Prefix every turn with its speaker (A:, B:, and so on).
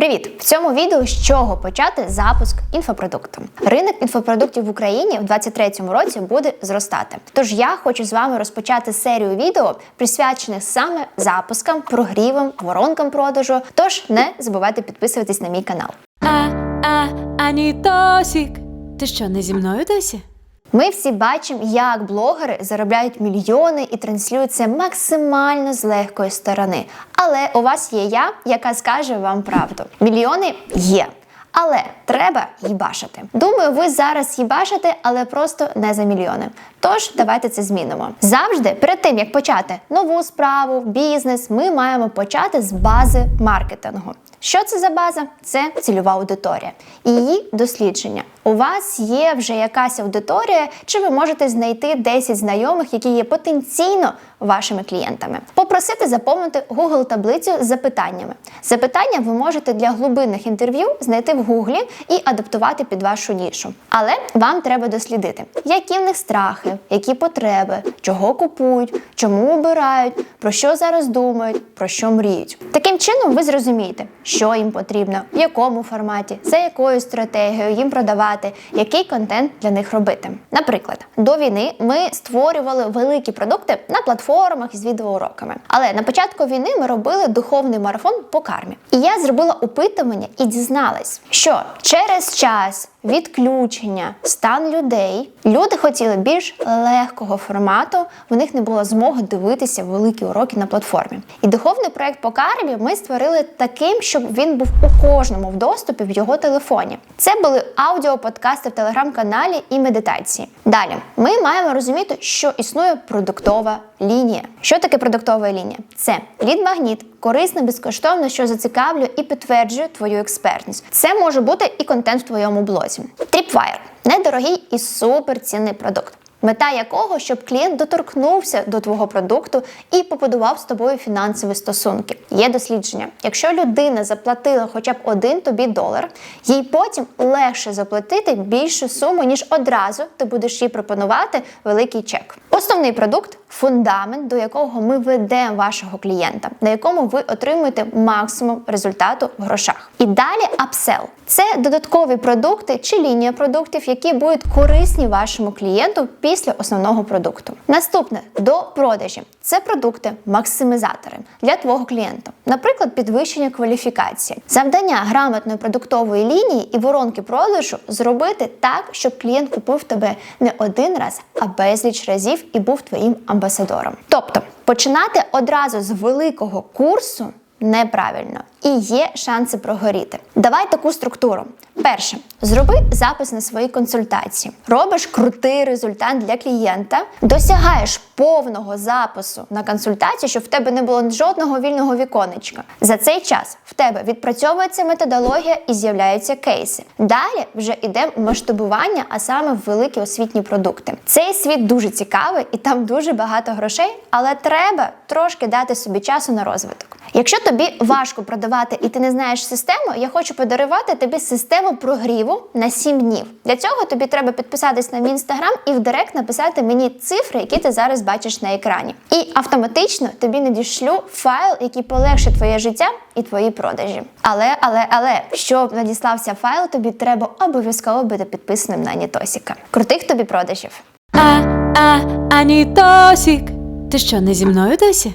A: Привіт! В цьому відео з чого почати запуск інфопродукту. Ринок інфопродуктів в Україні в 2023 році буде зростати. Тож я хочу з вами розпочати серію відео, присвячених саме запускам, прогрівам, воронкам продажу. Тож не забувайте підписуватись на мій канал.
B: А, а, Анітосік. Ти що, не зі мною досі?
A: Ми всі бачимо, як блогери заробляють мільйони і транслюють це максимально з легкої сторони. Але у вас є я, яка скаже вам правду. Мільйони є. Але треба їбашити. Думаю, ви зараз їбашите, але просто не за мільйони. Тож давайте це змінимо. Завжди перед тим як почати нову справу, бізнес, ми маємо почати з бази маркетингу. Що це за база? Це цільова аудиторія і її дослідження. У вас є вже якась аудиторія, чи ви можете знайти 10 знайомих, які є потенційно вашими клієнтами. Попросити заповнити Google таблицю з запитаннями. Запитання ви можете для глибинних інтерв'ю знайти в Гуглі і адаптувати під вашу нішу. Але вам треба дослідити, які в них страхи, які потреби, чого купують, чому обирають, про що зараз думають, про що мріють. Таким чином ви зрозумієте, що їм потрібно, в якому форматі, за якою стратегією їм продавати, який контент для них робити. Наприклад, до війни ми створювали великі продукти на платформах із відеоуроками. Але на початку війни ми робили духовний марафон по кармі. І я зробила опитування і дізналась, що через час відключення, стан людей, люди хотіли більш легкого формату, в них не було змоги дивитися великі уроки на платформі. І духовний проект по кармі ми створили таким, щоб він був у кожному в доступі в його телефоні. Це були аудіо, подкасти в телеграм-каналі і медитації. Далі ми маємо розуміти, що існує продуктова лінія. Що таке продуктова лінія? Це лід-магніт, корисно, безкоштовно, що зацікавлює і підтверджує твою експертність. Це може бути і контент в твоєму блозі. Tripwire – недорогий і суперцінний продукт. Мета якого, щоб клієнт доторкнувся до твого продукту і побудував з тобою фінансові стосунки. Є дослідження. Якщо людина заплатила хоча б один тобі долар, їй потім легше заплатити більшу суму, ніж одразу ти будеш їй пропонувати великий чек. Основний продукт фундамент, до якого ми ведемо вашого клієнта, на якому ви отримуєте максимум результату в грошах. І далі апсел. Це додаткові продукти чи лінія продуктів, які будуть корисні вашому клієнту після основного продукту. Наступне до продажі це продукти максимізатори для твого клієнта, наприклад, підвищення кваліфікації, завдання грамотної продуктової лінії і воронки продажу зробити так, щоб клієнт купив тебе не один раз, а безліч разів і був твоїм амбасадором. Тобто починати одразу з великого курсу неправильно і є шанси прогоріти. Давай таку структуру. Перше, зроби запис на свої консультації. Робиш крутий результат для клієнта, досягаєш повного запису на консультацію, щоб в тебе не було жодного вільного віконечка. За цей час в тебе відпрацьовується методологія і з'являються кейси. Далі вже йде масштабування, а саме в великі освітні продукти. Цей світ дуже цікавий і там дуже багато грошей, але треба трошки дати собі часу на розвиток. Якщо тобі важко продавати і ти не знаєш систему, я хочу подарувати тобі систему прогріву на 7 днів. Для цього тобі треба підписатись на мій інстаграм і в директ написати мені цифри, які ти зараз бачиш на екрані. І автоматично тобі надішлю файл, який полегшить твоє життя і твої продажі. Але, але, але, щоб надіслався файл, тобі треба обов'язково бути підписаним на Анітосіка. Крутих тобі продажів!
B: А, а, Анітосік. Ти що, не зі мною досі?